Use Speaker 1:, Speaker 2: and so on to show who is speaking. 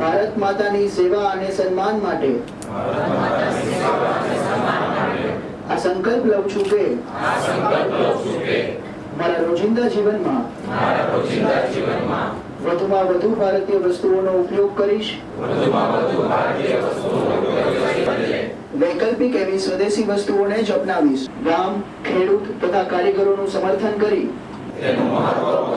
Speaker 1: ભારત માતાની સેવા અને સન્માન માટે. આ સંકલ્પ લઉં છું કે મારા રોજિંદા જીવનમાં વધુમાં વધુ ભારતીય વસ્તુઓનો ઉપયોગ કરીશ. વૈકલ્પિક એવી સ્વદેશી વસ્તુઓને જ અપનાવીશ. ગામ, ખેડૂત તથા કારીગરોનું સમર્થન કરી. તેનું મહત્વ